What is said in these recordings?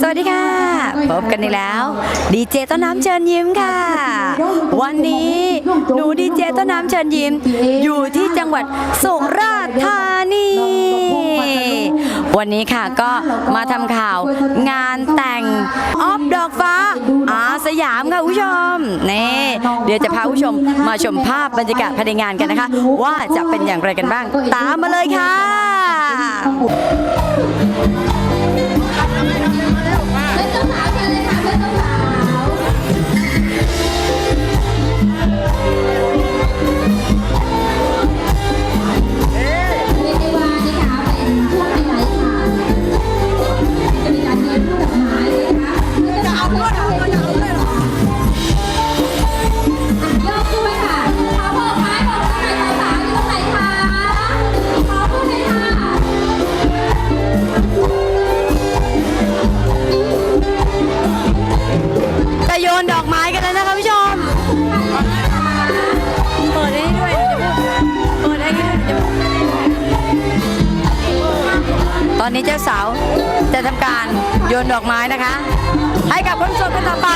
สวัสดีค่ะ พบกันอีกแล้ว ดีเจต้นน้ำเชิญยิ้มค่ะ วันนี้หนูดีเจต้นน้ำเชิญยิ้ม อยู่ที่จังหวัดสุราษฎร์ธานีวันนี้ค่ะก็มาทำข่าวงานแต่งออฟดอกฟ้า อาสยามค่ะคุณผู้ชมนี่เดี๋ยวจะพาคุณผู้ชมมาชมภาพบรรยากาศภายในงานกันนะคะ ว่าจะเป็นอย่างไรกันบ้าง ตามมาเลยค่ะ นดอกไม้กันแล้วนะคะผู้ชม เปิดได้ด้วยเดี๋ยวจะพูดเปิดได้ด้วยจะพูดตอนนี้เจ้าสาวจะทำการโยนดอกไม้นะคะ ให้กับคนโสดคนต่อไป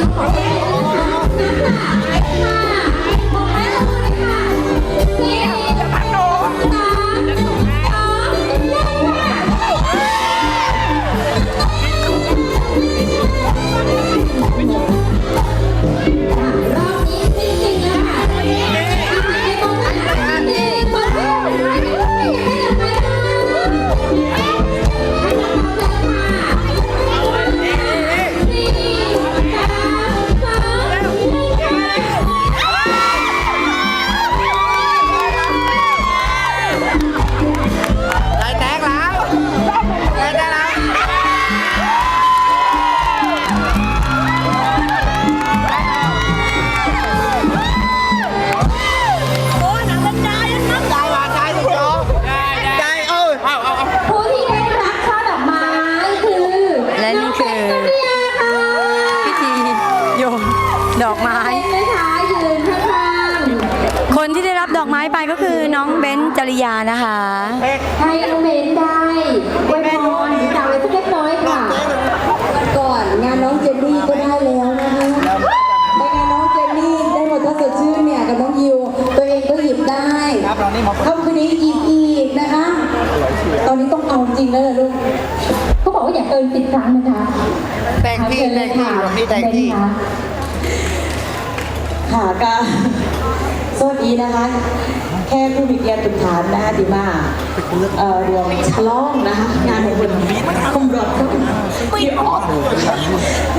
ร ดอกไม้เป็นไหมคะยืนข้างๆคนที่ได้รับดอกไม้ไปก็คือน้องเบนจริยานะคะ ให้น้องเบนได้อวยพรหรือกล่าวอะไรสักเล็กน้อยค่ะ ก่อนงานน้องเจนนี่ก็ได้แล้วนะคะไปงานน้องเจนนี่ได้หมดถ้าสดชื่นเนี่ยกับน้องยิวตัวเองก็หยิบได้ครับเรานี่มาค่ำคืนนี้หยิบอีกนะคะ ตอนนี้ต้องเอาจริงแล้วล่ะลูกเขาบอกว่าอย่าเกินสิบครั้งนะคะแต่งที่แต่งที่วันนี้แต่งที่ ค่ะก็สวัสดีนะคะ แค่ผู้มีเกียรติฐานนะคะดีมากเอ่อรวมฉลองนะคะงานของคุณคมรถปีออก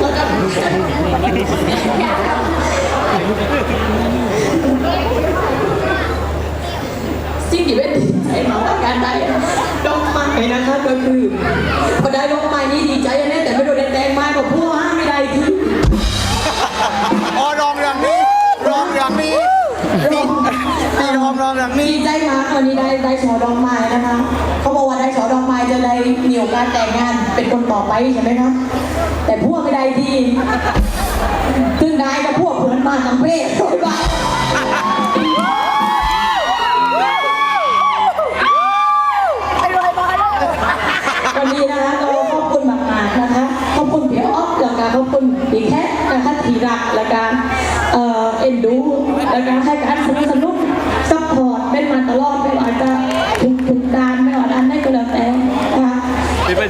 แล้วก็สิ่งที่เป็นดีใจมากการได้ดอกไม้นะคะก็คือพอได้ดอกไม้นี่ดีใจแน่แต่ไม่โดนแดงๆมากกว่าผู้ห้ามไม่ได้ที่ องหลังนี้ดีใจมากวันนี้ได้ได้ชอดอกไม้นะคะ เขาบอกว่าได้ชอดอกไม้จะได้มีโอกาสแต่งงานเป็นคนต่อไปใช่ไหมครับแต่พวกไม่ได้ดีซึ่งได้กับพวกเพื่อนมาทั้งเพศสวยบ้า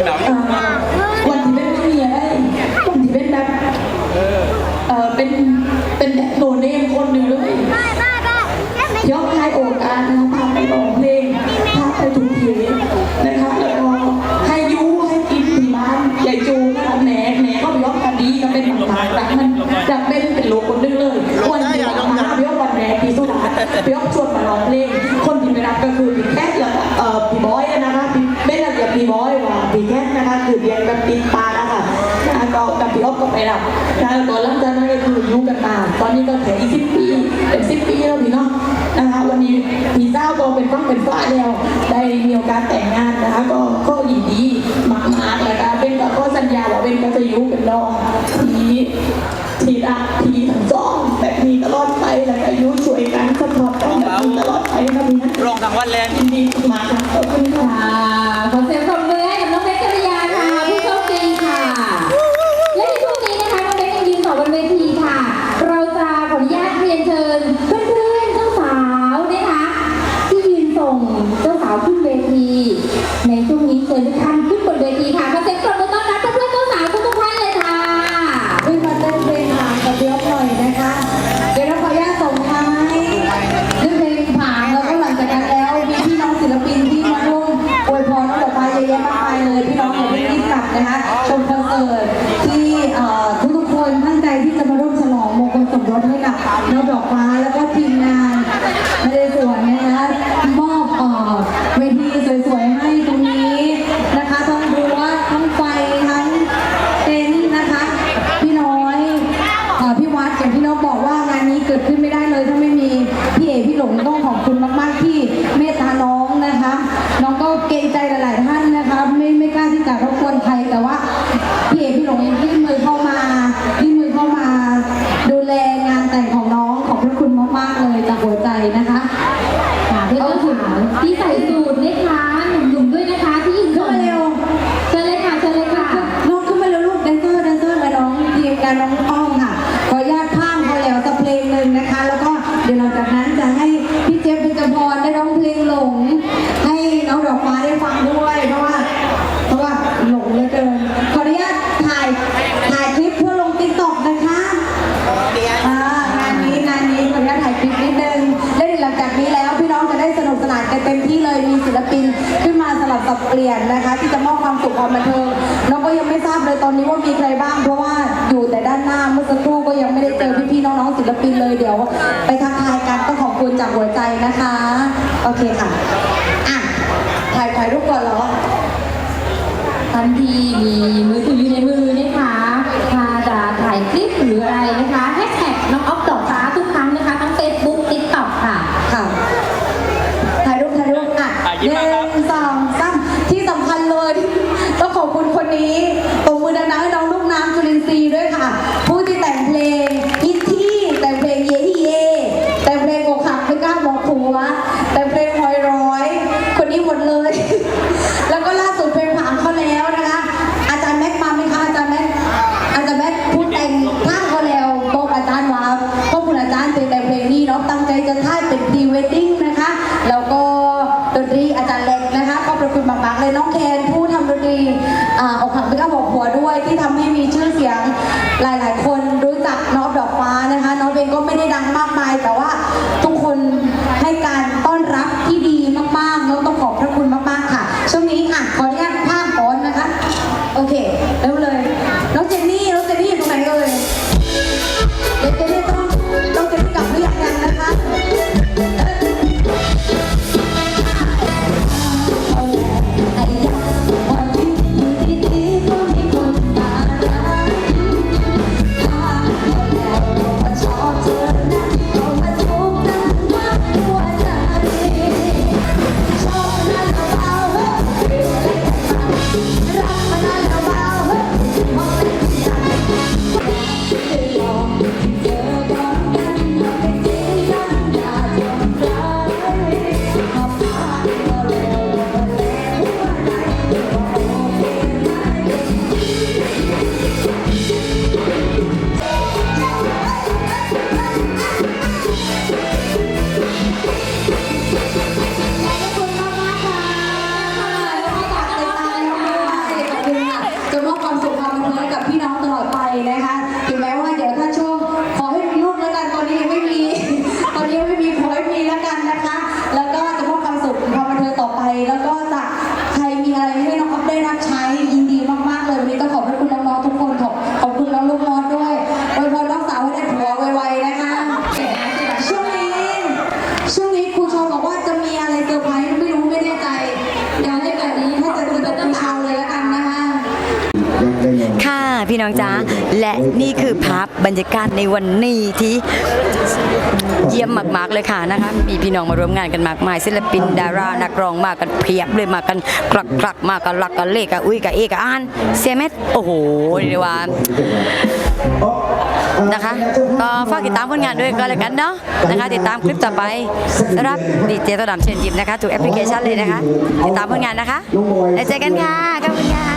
ที่เป็นหนังมาก มีเจ้าก็เป็นต้องเป็นฝ้าเดียวได้มีโอกาสแต่งงานนะคะก็ก็ยินดีมากๆากนะคะเป็นก็ก็สัญญาว่าเป็นก็จะยุ่เป็นน้องทีทีละทีทั้งสองแบบนี้ตลอดไปแล้วอายุช่วยกันสปอร์ตกันแบบตลอดไปนะพี่นะรองทางวันแรงยินดีมากขอบคุณ สนานกันเต็มที่เลยมีศิลปินขึ้นมาสลับสับเปลี่ยนนะคะ ที่จะมอบความสุขความบันเทิงน้องก็ยังไม่ทราบเลยตอนนี้ว่ามีใครบ้าง เพราะว่าอยู่แต่ด้านหน้าเมื่อสักครู่ก็ยังไม่ได้เจอพี่ๆน้องๆศิลปินเลยเดี๋ยว ไปทักทายกันก็ขอบคุณจากหัวใจนะคะ โอเคค่ะอะถ่ายถ่ายรูปก่อนเหรอทันทีมีมือถืออยู่ในมือเนี่ย ตรีอาจารย์เล็กนะคะก็ประคุณมากๆเลยน้องเคนผู้ทำดนตรีอกหักไม่ก็บอกหัวด้วย ที่ทำให้มีชื่อเสียงหลาย ๆ คนรู้จักน้องดอกฟ้านะคะน้องเองก็ไม่ได้ดังมากมาย แต่ว่าทุกคนให้การต้อนรับที่ดีมากๆน้องต้องขอบพระคุณมากๆค่ะช่วงนี้อะขออนุญาตภาพก่อนนะคะโอเคเร็วเลยน้องเจนนี่น้องเจนนี่อยู่ตรงไหนเอ่ย และนี่คือภาพบรรยากาศในวันนี้ที่เยี่ยมมากๆเลยค่ะนะคะ มีพี่น้องมาร่วมงานกันมากมาย ศิลปินดารานักร้องมากันเพียบเลยมากันกลักกลักมากันลักกันเลกกันอุ้ยกับเอกกับอ่านเสียเม็ดโอ้โหเรียกว่านะคะก็ฝากติดตามผลงานด้วยก็แล้วกันเนาะนะคะ ติดตามคลิปต่อไปรับดีเจตัวดำเชิญยิ้มนะคะถูกแอปพลิเคชันเลยนะคะ ติดตามผลงานนะคะแล้วเจอกันค่ะขอบคุณค่ะ